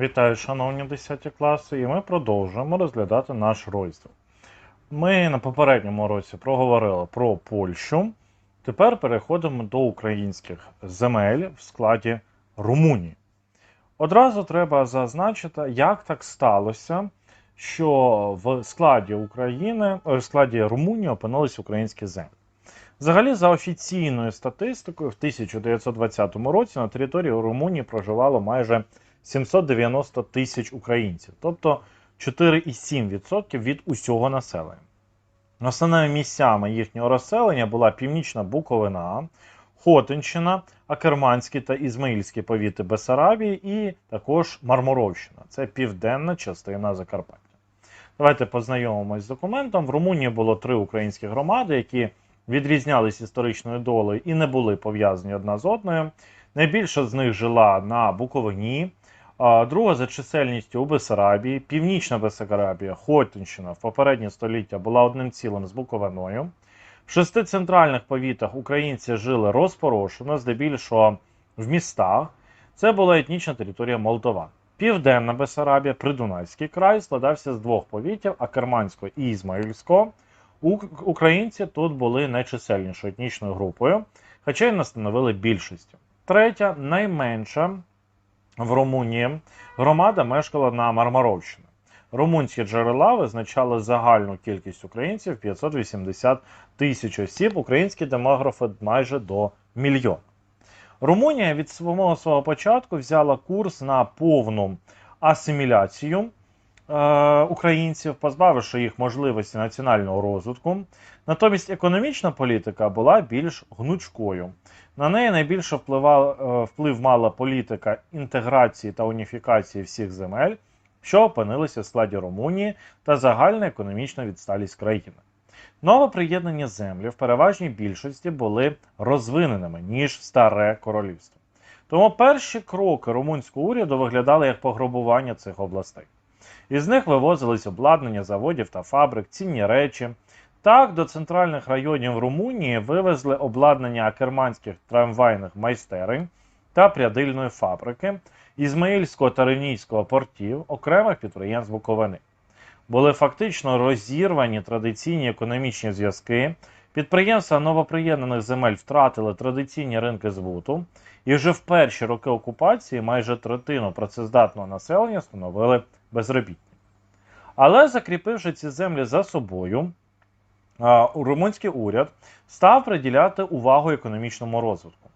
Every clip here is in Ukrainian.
Вітаю, шановні 10 класи, і ми продовжуємо розглядати наш розділ. Ми на попередньому році проговорили про Польщу. Тепер переходимо до українських земель в складі Румунії. Одразу треба зазначити, як так сталося, що в складі України, в складі Румунії опинились українські землі. Взагалі, за офіційною статистикою, в 1920 році на території Румунії проживало майже 790 тисяч українців, тобто 4,7% від усього населення. Основними місцями їхнього розселення була Північна Буковина, Хотинщина, Акерманські та Ізмаїльські повіти Бесарабії і також Мармуровщина. Це південна частина Закарпаття. Давайте познайомимось з документом. В Румунії було три українські громади, які відрізнялись історичною долею і не були пов'язані одна з одною. Найбільша з них жила на Буковині, друга за чисельністю у Бесарабії, Північна Бесарабія, Хотинщина в попереднє століття була одним цілим з Буковиною. В шести центральних повітах українці жили розпорошено, здебільшого в містах. Це була етнічна територія Молдован. Південна Бесарабія, Придунайський край, складався з двох повітів Акерманського і Ізмаїльського. Українці тут були найчисельнішою етнічною групою, хоча й не становили більшістю. Третя, найменша в Румунії, громада мешкала на Мармаровщині. Румунські джерела визначали загальну кількість українців 580 тисяч осіб, українські демографи майже до мільйона. Румунія від самого свого початку взяла курс на повну асиміляцію українців, позбавивши їх можливості національного розвитку. Натомість економічна політика була більш гнучкою. На неї найбільше впливав, е, вплив мала політика інтеграції та уніфікації всіх земель, що опинилися в складі Румунії та загальна економічна відсталість країни. Новоприєднані землі в переважній більшості були розвиненими, ніж старе королівство. Тому перші кроки румунського уряду виглядали як пограбування цих областей. Із них вивозились обладнання заводів та фабрик, цінні речі. Так, до центральних районів Румунії вивезли обладнання акерманських трамвайних майстерень та прядильної фабрики, Ізмаїльського та Ревнійського портів, окремих підприємств Буковини. Були фактично розірвані традиційні економічні зв'язки. Підприємства новоприєднаних земель втратили традиційні ринки збуту, і вже в перші роки окупації майже третину працездатного населення становили безробітні. Але закріпивши ці землі за собою, румунський уряд став приділяти увагу економічному розвитку.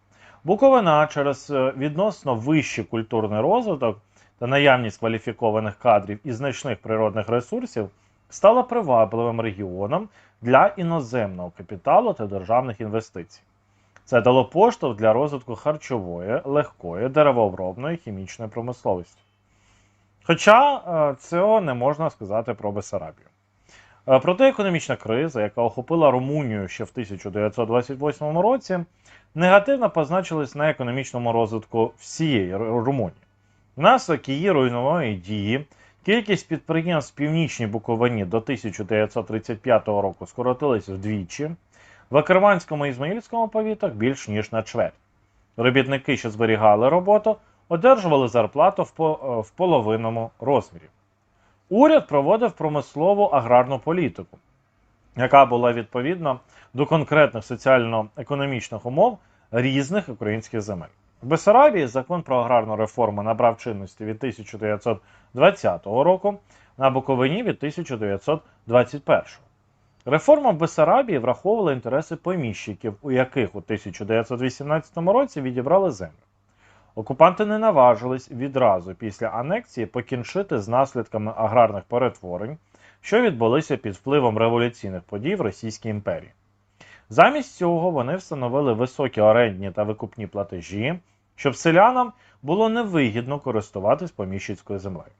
Буковина через е, відносно вищий культурний розвиток та наявність кваліфікованих кадрів і значних природних ресурсів стала привабливим регіоном для іноземного капіталу та державних інвестицій. Це дало поштовх для розвитку харчової, легкої, деревообробної хімічної промисловості. Хоча е, цього не можна сказати про Бесарабію. Е, Проте економічна криза, яка охопила Румунію ще в 1928 році, негативно позначилась на економічному розвитку всієї Румунії. Внаслідок її руйнівної дії кількість підприємств північній Буковині до 1935 року скоротилась вдвічі, в Акерманському і Ізмаїльському повітах більш ніж на чверть. Робітники, що зберігали роботу, одержували зарплату е, в половинному розмірі. Уряд проводив промислову аграрну політику, яка була відповідна до конкретних соціально-економічних умов різних українських земель. В Бесарабії закон про аграрну реформу набрав чинності від 1920 року, на Буковині від 1921. Реформа в Бесарабії враховувала інтереси поміщиків, у яких у 1918 році відібрали землю. Окупанти не наважились відразу після анексії покінчити з наслідками аграрних перетворень, що відбулися під впливом революційних подій в Російській імперії. Замість цього вони встановили високі орендні та викупні платежі, щоб селянам було невигідно користуватись поміщицькою землею.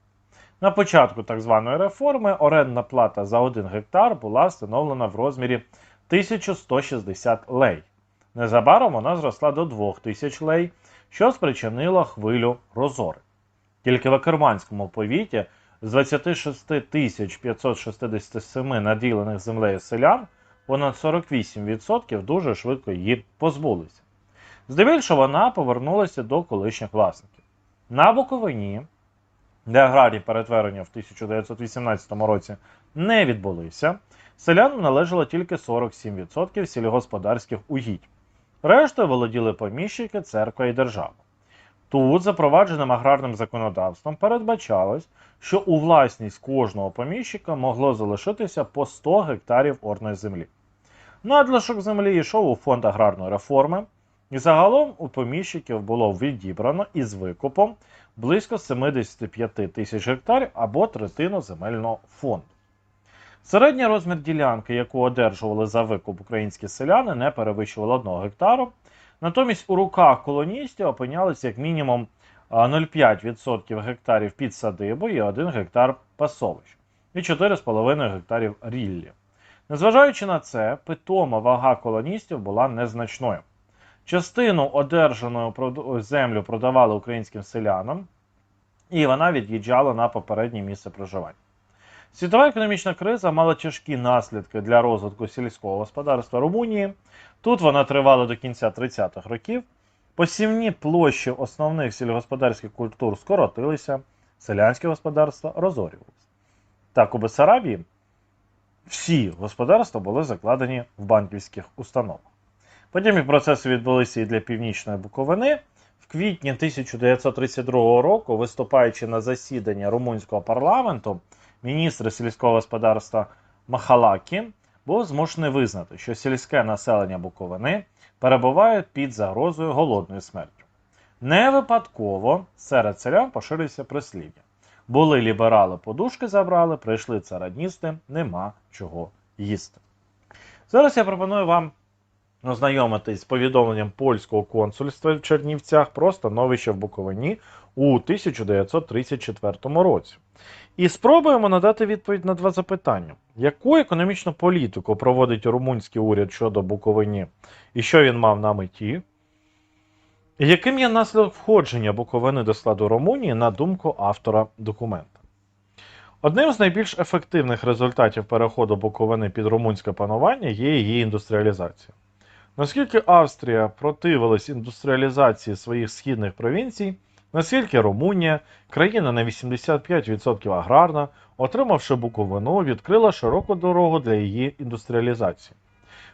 На початку так званої реформи орендна плата за 1 гектар була встановлена в розмірі 1160 лей. Незабаром вона зросла до 2000 лей, що спричинило хвилю розори. Тільки в Акерманському повіті з 26 тисяч 567 наділених землею селян понад 48% дуже швидко її позбулися. Здебільшого вона повернулася до колишніх власників. На Буковині де аграрні перетворення в 1918 році не відбулися, селянам належало тільки 47% сільгосподарських угідь. Рештою володіли поміщики, церква і держава. Тут запровадженим аграрним законодавством передбачалось, що у власність кожного поміщика могло залишитися по 100 гектарів орної землі. Надлишок землі йшов у фонд аграрної реформи, і загалом у поміщиків було відібрано із викупом близько 75 тисяч гектарів або третину земельного фонду. Середній розмір ділянки, яку одержували за викуп українські селяни, не перевищував 1 гектару. Натомість у руках колоністів опинялися як мінімум 0,5% гектарів під садибу і 1 гектар пасовищ і 4,5 гектарів ріллі. Незважаючи на це, питома вага колоністів була незначною. Частину одержаної землю продавали українським селянам, і вона від'їжджала на попереднє місце проживання. Світова економічна криза мала тяжкі наслідки для розвитку сільського господарства Румунії. Тут вона тривала до кінця 30-х років. Посівні площі основних сільськогосподарських культур скоротилися, селянське господарство розорювалося. Так, у Бессарабії всі господарства були закладені в банківських установах. Подібні процеси відбулися і для північної Буковини. В квітні 1932 року, виступаючи на засідання румунського парламенту, міністр сільського господарства Махалакі був змушений визнати, що сільське населення Буковини перебуває під загрозою голодної смерті. Не випадково серед селян поширився прислів'я. Були ліберали, подушки забрали, прийшли царадністи, нема чого їсти. Зараз я пропоную вам ознайомитись з повідомленням польського консульства в Чернівцях про становище в Буковині у 1934 році. І спробуємо надати відповідь на два запитання: яку економічну політику проводить румунський уряд щодо Буковині, і що він мав на меті? Яким є наслідок входження Буковини до складу Румунії на думку автора документа? Одним з найбільш ефективних результатів переходу Буковини під румунське панування є її індустріалізація. Наскільки Австрія противилась індустріалізації своїх східних провінцій, наскільки Румунія, країна на 85% аграрна, отримавши Буковину, відкрила широку дорогу для її індустріалізації.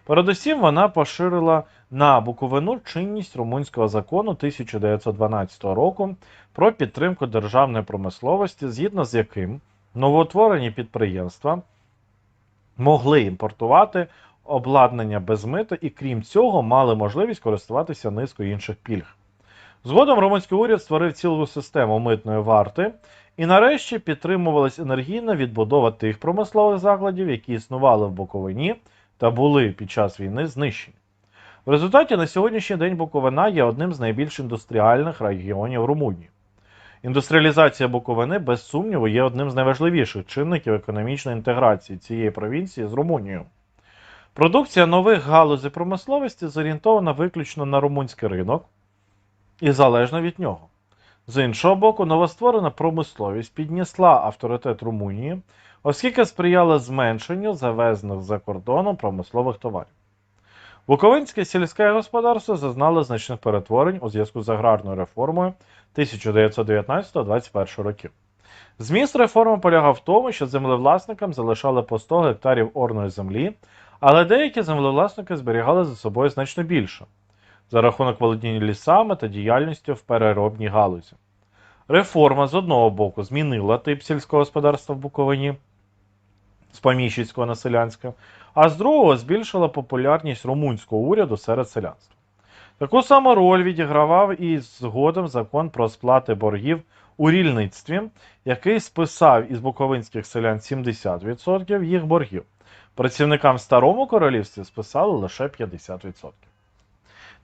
Передусім, вона поширила на Буковину чинність румунського закону 1912 року про підтримку державної промисловості, згідно з яким новоутворені підприємства могли імпортувати обладнання без мита і, крім цього, мали можливість користуватися низкою інших пільг. Згодом румунський уряд створив цілу систему митної варти і нарешті підтримувалась енергійна відбудова тих промислових закладів, які існували в Буковині та були під час війни знищені. В результаті на сьогоднішній день Буковина є одним з найбільш індустріальних регіонів Румунії. Індустріалізація Буковини, без сумніву, є одним з найважливіших чинників економічної інтеграції цієї провінції з Румунією. Продукція нових галузей промисловості зорієнтована виключно на румунський ринок і залежна від нього. З іншого боку, новостворена промисловість піднесла авторитет Румунії, оскільки сприяла зменшенню завезених за кордоном промислових товарів. Буковинське сільське господарство зазнало значних перетворень у зв'язку з аграрною реформою 1919-21 років. Зміст реформи полягав в тому, що землевласникам залишали по 100 гектарів орної землі, але деякі землевласники зберігали за собою значно більше за рахунок володіння лісами та діяльністю в переробній галузі. Реформа з одного боку змінила тип сільського господарства в Буковині з поміщицького на селянське, а з другого збільшила популярність румунського уряду серед селянства. Таку саму роль відігравав і згодом закон про сплати боргів у рільництві, який списав із буковинських селян 70% їх боргів. Працівникам в старому королівстві списали лише 50%.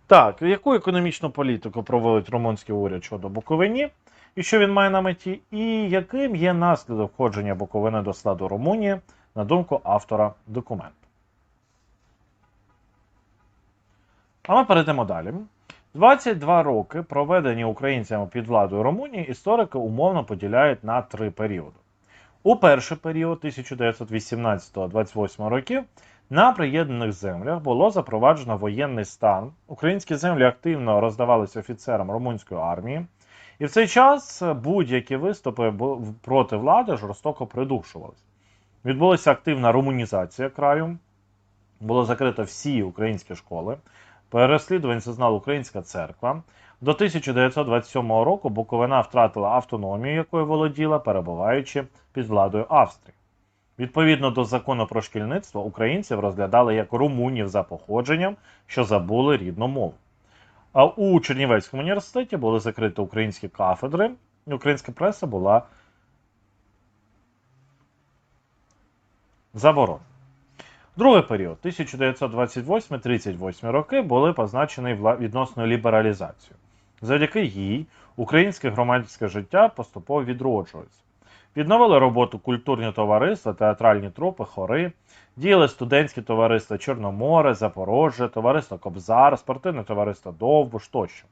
Так, яку економічну політику проводить румунський уряд щодо Буковині, і що він має на меті, і яким є наслідок входження Буковини до складу Румунії, на думку автора документу. А ми перейдемо далі. 22 роки, проведені українцями під владою Румунії, історики умовно поділяють на три періоди. У перший період 1918-28 років на приєднаних землях було запроваджено воєнний стан. Українські землі активно роздавалися офіцерам румунської армії, І в цей час будь-які виступи проти влади жорстоко придушувалися. Відбулася активна румунізація краю, було закрито всі українські школи, переслідувань зазнала Українська церква. До 1927 року Буковина втратила автономію, якою володіла, перебуваючи під владою Австрії. Відповідно до закону про шкільництво, українців розглядали як румунів за походженням, що забули рідну мову. А у Чернівецькому університеті були закриті українські кафедри, і українська преса була заборонена. Другий період 1928-38 роки були позначені відносною лібералізацією. Завдяки їй українське громадське життя поступово відроджується. Відновили роботу культурні товариства, театральні трупи, хори, діяли студентські товариства Чорноморе, Запорожжя, товариство Кобзар, спортивне товариство Довбуш тощо.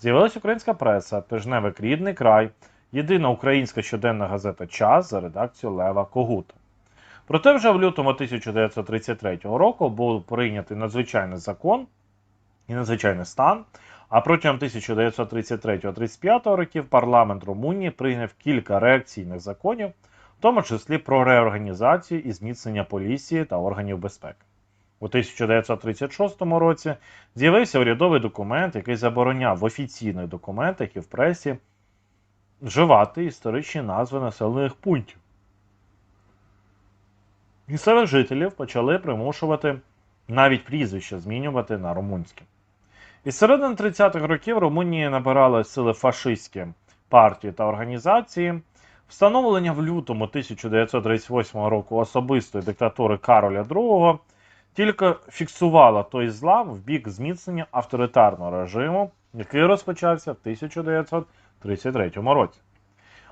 З'явилась українська преса, тижневик Рідний край, єдина українська щоденна газета Час за редакцією Лева Когута. Проте вже в лютому 1933 року був прийнятий надзвичайний закон і надзвичайний стан. А протягом 1933-35 років парламент Румунії прийняв кілька реакційних законів, в тому числі про реорганізацію і зміцнення поліції та органів безпеки. У 1936 році з'явився урядовий документ, який забороняв в офіційних документах і в пресі вживати історичні назви населених пунктів. Місцевих жителів почали примушувати навіть прізвища змінювати на румунське. Із середини 30-х років Румунії набирали сили фашистські партії та організації. Встановлення в лютому 1938 року особистої диктатури Кароля II тільки фіксувало той злам в бік зміцнення авторитарного режиму, який розпочався в 1933 році.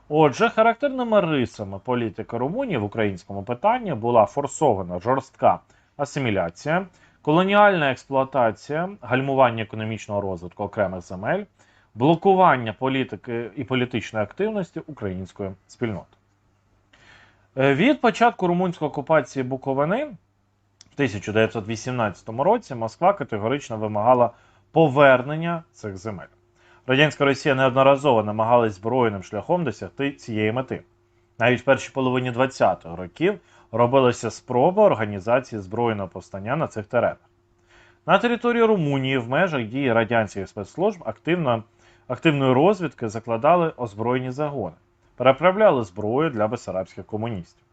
Отже, характерними рисами політики Румунії в українському питанні була форсована жорстка асиміляція, колоніальна експлуатація, гальмування економічного розвитку окремих земель, блокування політики і політичної активності української спільноти. Е, Від початку румунської окупації Буковини в 1918 році Москва категорично вимагала повернення цих земель. Радянська Росія неодноразово намагалась збройним шляхом досягти цієї мети. Навіть в першій половині 20-х років робилася спроба організації збройного повстання на цих теренах. На території Румунії в межах дії радянських спецслужб активно, активної розвідки закладали озброєні загони, переправляли зброю для бесарабських комуністів.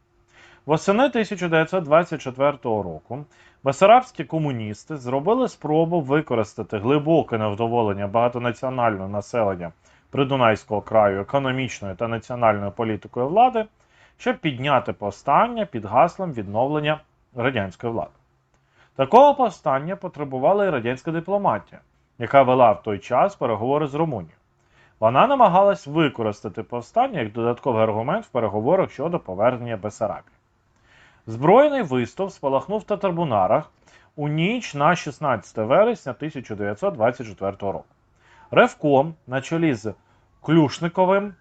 Восени 1924 року бесарабські комуністи зробили спробу використати глибоке невдоволення багатонаціонального населення Придунайського краю економічною та національною політикою влади, щоб підняти повстання під гаслом відновлення радянської влади. Такого повстання потребувала і радянська дипломатія, яка вела в той час переговори з Румунією. Вона намагалась використати повстання як додатковий аргумент в переговорах щодо повернення Бесарабії. Збройний виступ спалахнув в Татарбунарах у ніч на 16 вересня 1924 року. Ревком на чолі з Клюшниковим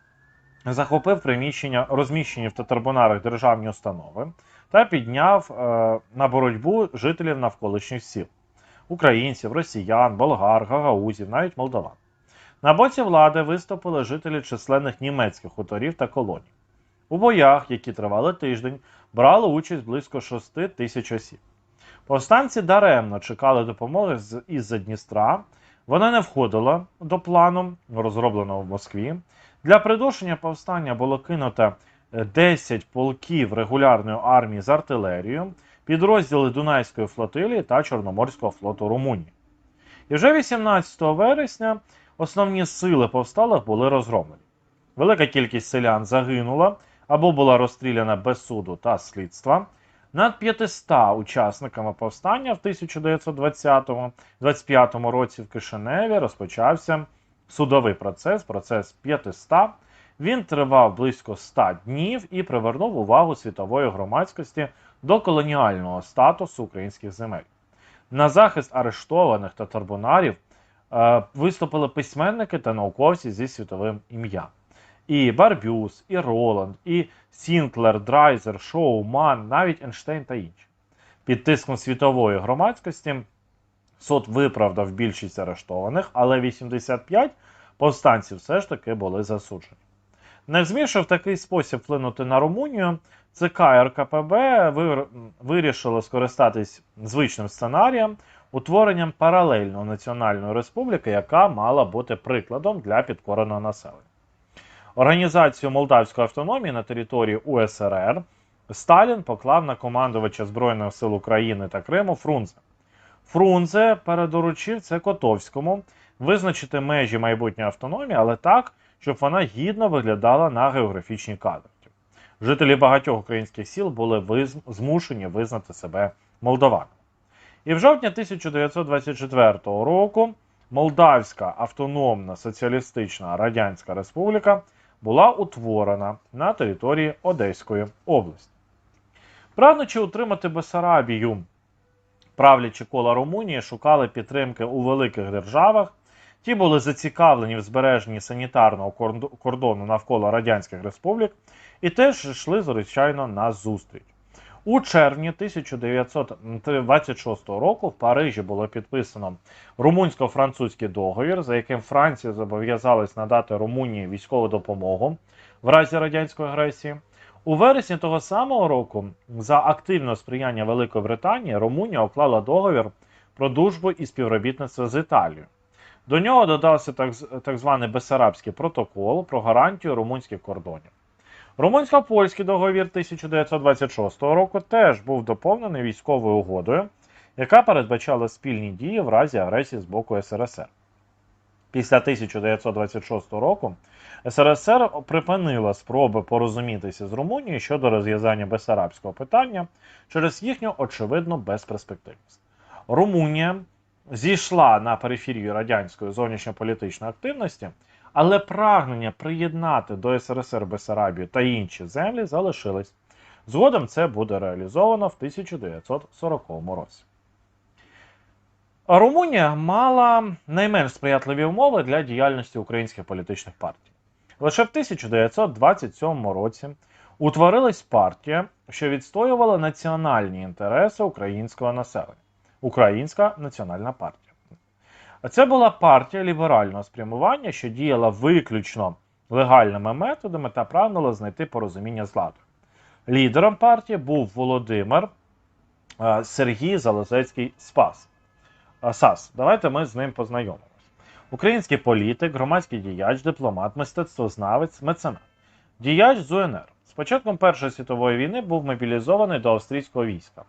захопив приміщення, розміщені в Татарбунарах державні установи, та підняв е, на боротьбу жителів навколишніх сіл українців, росіян, болгар, гагаузів, навіть молдаван. На боці влади виступили жителі численних німецьких хуторів та колоній. У боях, які тривали тиждень, брали участь близько 6 тисяч осіб. Повстанці даремно чекали допомоги із-за Дністра. Вона не входила до плану, розробленого в Москві. Для придушення повстання було кинуто е, 10 полків регулярної армії з артилерією, підрозділи Дунайської флотилії та Чорноморського флоту Румунії. І вже 18 вересня основні сили повсталих були розгромлені. Велика кількість селян загинула або була розстріляна без суду та слідства. Над 500 учасниками повстання в 1920-25 році в Кишиневі розпочався судовий процес, процес 500. Він тривав близько 100 днів і привернув увагу світової громадськості до колоніального статусу українських земель. На захист арештованих та тарбунарів е, виступили письменники та науковці зі світовим ім'ям. І Барбюс, і Роланд, і Сінклер, Драйзер, Шоуман, навіть Ейнштейн та інші. Під тиском світової громадськості суд виправдав більшість арештованих, але 85 повстанці все ж таки були засуджені. Не змівши такий спосіб вплинути на Румунію, ЦК РКПБ вирішило скористатись звичним сценарієм утворенням паралельної національної республіки, яка мала бути прикладом для підкореного населення. Організацію молдавської автономії на території УСРР Сталін поклав на командувача Збройних сил України та Криму Фрунзе. Фрунзе передоручив це Котовському визначити межі майбутньої автономії, але так, щоб вона гідно виглядала на географічній карті. Жителі багатьох українських сіл були змушені визнати себе молдаванами. І в жовтні 1924 року Молдавська Автономна Соціалістична Радянська Республіка була утворена на території Одеської області. Прагнучи утримати Бесарабію, правлячі кола Румунії шукали підтримки у великих державах. Ті були зацікавлені в збереженні санітарного кордону навколо радянських республік і теж йшли, звичайно, на зустріч. У червні 1926 року в Парижі було підписано румунсько-французький договір, за яким Франція зобов'язалась надати Румунії військову допомогу в разі радянської агресії. У вересні того самого року, за активне сприяння Великої Британії, Румунія уклала договір про дружбу і співробітництво з Італією. До нього додався так, так званий Бесарабський протокол про гарантію румунських кордонів. Румунсько-польський договір 1926 року теж був доповнений військовою угодою, яка передбачала спільні дії в разі агресії з боку СРСР. Після 1926 року СРСР припинила спроби порозумітися з Румунією щодо розв'язання бесарабського питання через їхню очевидну безперспективність. Румунія зійшла на периферію радянської зовнішньополітичної активності, але прагнення приєднати до СРСР Бесарабію та інші землі залишились. Згодом це буде реалізовано в 1940 році. Румунія мала найменш сприятливі умови для діяльності українських політичних партій. Лише в 1927 році утворилась партія, що відстоювала національні інтереси українського населення Українська національна партія. Це була партія ліберального спрямування, що діяла виключно легальними методами та прагнула знайти порозуміння з владою. Лідером партії був Володимир е, Сергій Залозецький Спас. Сас. Давайте ми з ним познайомимось. Український політик, громадський діяч, дипломат, мистецтвознавець, меценат. Діяч з УНР. З початком Першої світової війни був мобілізований до австрійського війська.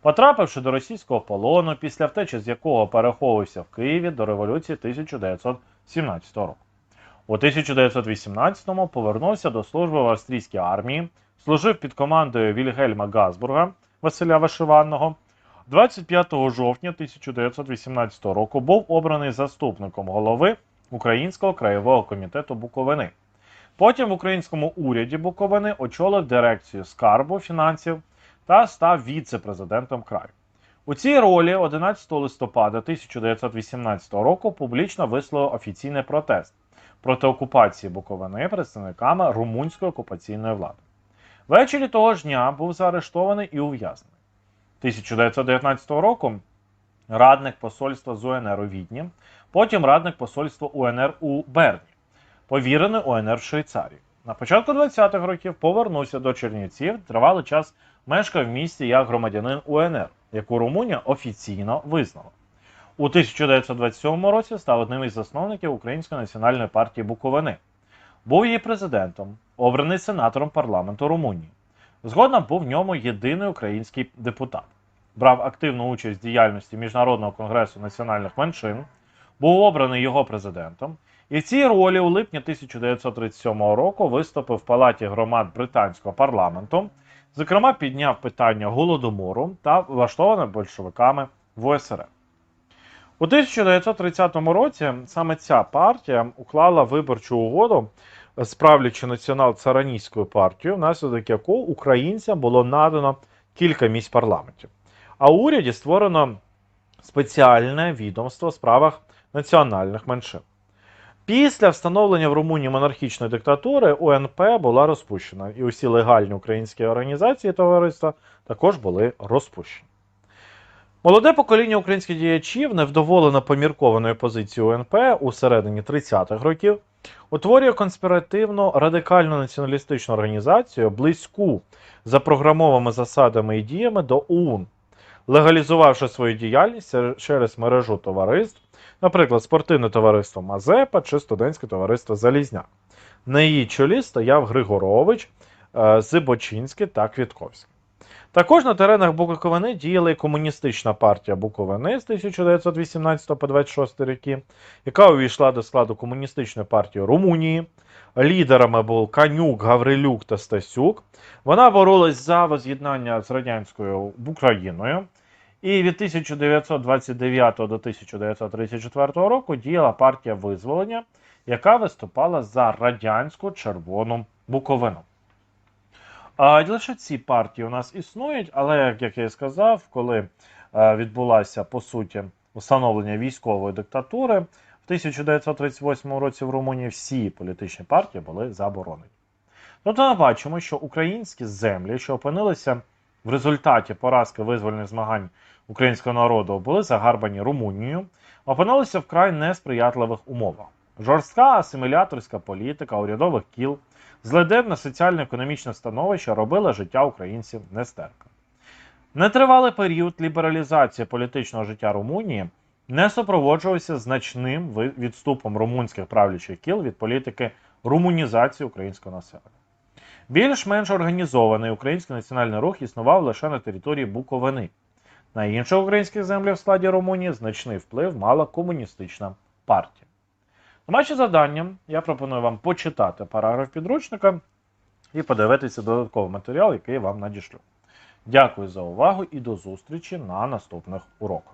Потрапивши до російського полону, після втечі з якого переховувався в Києві до революції 1917 року. У 1918-му повернувся до служби в австрійській армії, служив під командою Вільгельма Газбурга Василя Вишиванного. 25 жовтня 1918 року був обраний заступником голови Українського краєвого комітету Буковини. Потім в українському уряді Буковини очолив дирекцію скарбу фінансів та став віце-президентом краю. У цій ролі 11 листопада 1918 року публічно висловив офіційний протест проти окупації Буковини представниками румунської окупаційної влади. Ввечері того ж дня був заарештований і ув'язнений. 1919 року радник посольства з УНР у Відні, потім радник посольства УНР у Берні, повірений УНР в Швейцарії. На початку 20-х років повернувся до Чернівців, тривалий час мешкав в місті як громадянин УНР, яку Румунія офіційно визнала. У 1927 році став одним із засновників Української національної партії Буковини. Був її президентом, обраний сенатором парламенту Румунії. Згодом був в ньому єдиний український депутат. Брав активну участь в діяльності Міжнародного конгресу національних меншин, був обраний його президентом, і в цій ролі у липні 1937 року виступив в Палаті громад британського парламенту, зокрема підняв питання голодомору та влаштоване большевиками в УСР. У 1930 році саме ця партія уклала виборчу угоду з правлячою націонал-цараністською партією, внаслідок якого українцям було надано кілька місць парламентів. А у уряді створено спеціальне відомство у справах національних меншин. Після встановлення в Румунії монархічної диктатури УНП була розпущена, і усі легальні українські організації товариства також були розпущені. Молоде покоління українських діячів, невдоволено поміркованою позицією УНП у середині 30-х років, утворює конспіративну радикальну націоналістичну організацію, близьку за програмовими засадами і діями до ОУН, легалізувавши свою діяльність через мережу товариств, наприклад, спортивне товариство Мазепа чи студентське товариство Залізняк. На її чолі стояв Григорович, е, Зибочинський та Квітковський. Також на теренах Буковини діяла і комуністична партія Буковини з 1918 по 26 роки, яка увійшла до складу комуністичної партії Румунії. Лідерами був Канюк, Гаврилюк та Стасюк. Вона боролась за воз'єднання з радянською Україною. І від 1929 до 1934 року діяла партія визволення, яка виступала за радянську Червону Буковину. А, лише ці партії у нас існують, але, як я і сказав, коли е, відбулася по суті встановлення військової диктатури, в 1938 році в Румунії всі політичні партії були заборонені. Тобто ми бачимо, що українські землі, що опинилися в результаті поразки визвольних змагань українського народу, були загарбані Румунією, опинилися в край несприятливих умовах. Жорстка асиміляторська політика урядових кіл, злиденне соціально-економічне становище робило життя українців нестерпним. Нетривалий період лібералізації політичного життя Румунії не супроводжувався значним відступом румунських правлячих кіл від політики румунізації українського населення. Більш-менш організований український національний рух існував лише на території Буковини. На інших українських землях в складі Румунії значний вплив мала комуністична партія. Домашнє завдання я пропоную вам почитати параграф підручника і подивитися додатковий матеріал, який я вам надішлю. Дякую за увагу і до зустрічі на наступних уроках.